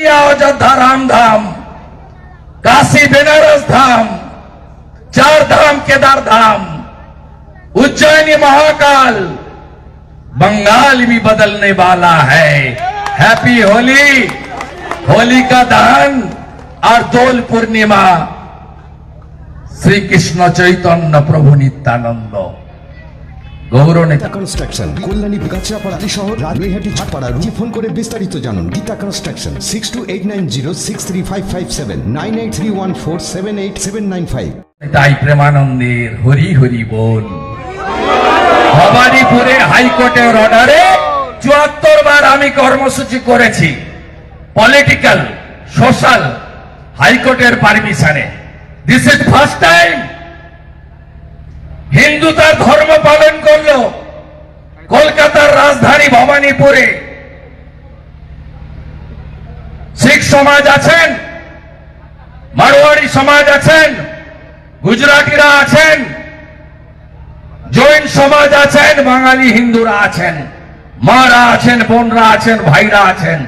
अयोध्या राम धाम काशी बेनारस धाम चार धाम केदार धाम, उज्जैनी महाकाल, बंगाल भी बदलने वाला है। हैप्पी होली होली का दहन और दोल पूर्णिमा। श्री कृष्ण चैतन्य प्रभु नित्यानंद। গৌর নেতা গীতা কনস্ট্রাকশন কল্যাণী গাছড়াপাড়া শহর রাজবিহাটি ছাটপাড়া রুজি ফোন করে বিস্তারিত জানুন। Geeta construction six two eight nine zero six three five five seven nine eight three one four seven eight seven nine five তাই প্রেমানন্দের হরি হরি বল। ভবানীপুরে হাইকোর্টের অর্ডারে চুয়াত্তর বার আমি কর্মসূচি করেছি পলিটিক্যাল সোশ্যাল হাইকোর্টের পারমিশনে this is first time Hindu তার ধর্ম পালন করল। কলকাতার রাজধানী ভবানীপুরে। শিখ সমাজ আছেন মারোয়াড়ি সমাজ আছেন, গুজরাটিরা আছেন, জৈন সমাজ আছেন, বাঙালি হিন্দুরা আছেন, মারা আছেন, বোনরা আছেন, ভাইরা আছেন,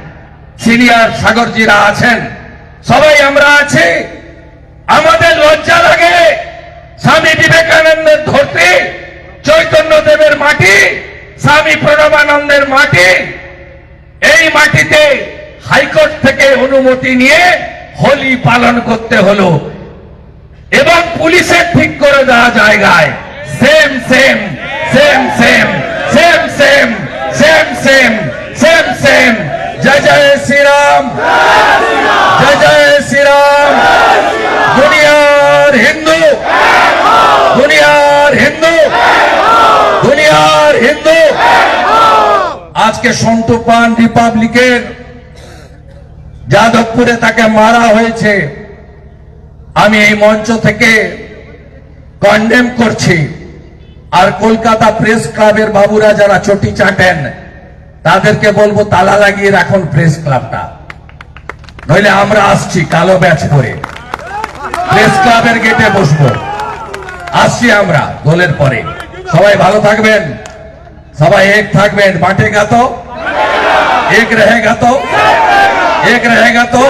সিনিয়র সাগরজিরা আছেন, সবাই আমরা আছি। আমাদের লজ্জা লাগে। বিবেকানন্দের ধরতে, চৈতন্য দেবের মাটি, স্বামী প্রণবানন্দের মাটি, এই মাটিতে হাইকোর্ট থেকে অনুমতি নিয়ে হোলি পালন করতে হলো। এবং পুলিশের ঠিক করে দেওয়া জায়গায় same same same same same same same same same জয় জয় শ্রীরাম জয় জয় শ্রীরাম দুনিয়ার হিন্দু দুনিয়ার হিন্দু দুনিয়ার হিন্দু আজকে সন্টু পান রিপাবলিকের যাদবপুরে তাকে মারা হয়েছে। আমি এই মঞ্চ থেকে কন্ডেম করছি। আর কলকাতা প্রেস ক্লাবের বাবুরা যারা চটি চাটেন, তাদেরকে বলব তালা লাগিয়ে রাখুন প্রেস ক্লাবটা নইলে আমরা আসছি কালো ব্যাচ করে। প্রেস ক্লাবের গেটে বসবো। আসছি আমরা গোলের পরে। সবাই ভালো থাকবেন। সবাই এক থাকবেন বাঁটেগা তো এক रहेगा तो एक रहेगा तो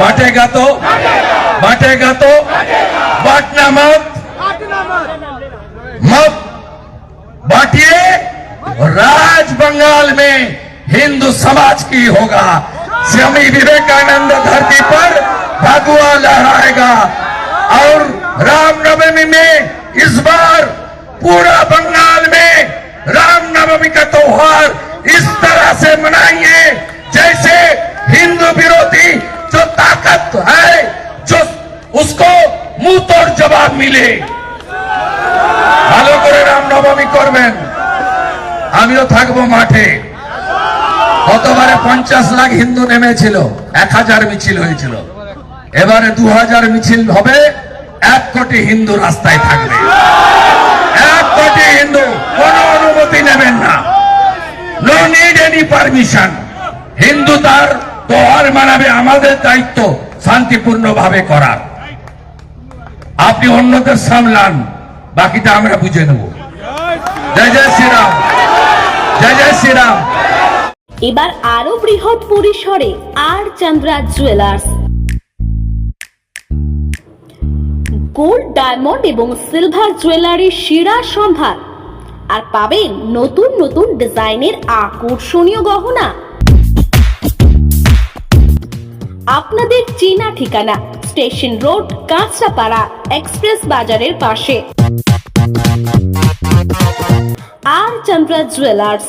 बांटेगा तो बांटेगा तो बांटना मत मत बांटिए राज बंगाल में हिंदू समाज की होगा स्वामी विवेकानंद धरती पर भगवा लहराएगा और रामनवमी में इस बार पूरा बंगाल में रामनवमी का त्योहार इस तरह से मनाएंगे जैसे हिंदू विरोधी जो ताकत है जो उसको मुंह तोड़ जवाब मिले ভালো করে রামনবমী করবেন আমিও থাকবো মাঠে গতবারে পঞ্চাশ লাখ হিন্দু নেমেছিল এক হাজার মিছিল হয়েছিল এবারে দু হাজার মিছিল হবে এক কোটি হিন্দু রাস্তায় থাকবে নিড এনি পারমিশন হিন্দু তার তোহার মানাবে আমাদের দায়িত্ব শান্তিপূর্ণ ভাবে করার। আপনি অন্যদের সামলান, বাকিটা আমরা বুঝে নেব। জয় জয় শ্রীরাম। জয় জয় শ্রীরাম। এবার আরও বৃহৎ পরিসরে R Chandra jewellers gold diamond এবং সিলভার জুয়েলারির সেরা সম্ভার। আর পাবেন নতুন নতুন ডিজাইনের আকর্ষণীয় গহনা। আপনাদের চেনা ঠিকানা স্টেশন রোড, কাঁচরাপাড়া, এক্সপ্রেস বাজারের পাশে। R Chandra jewellers.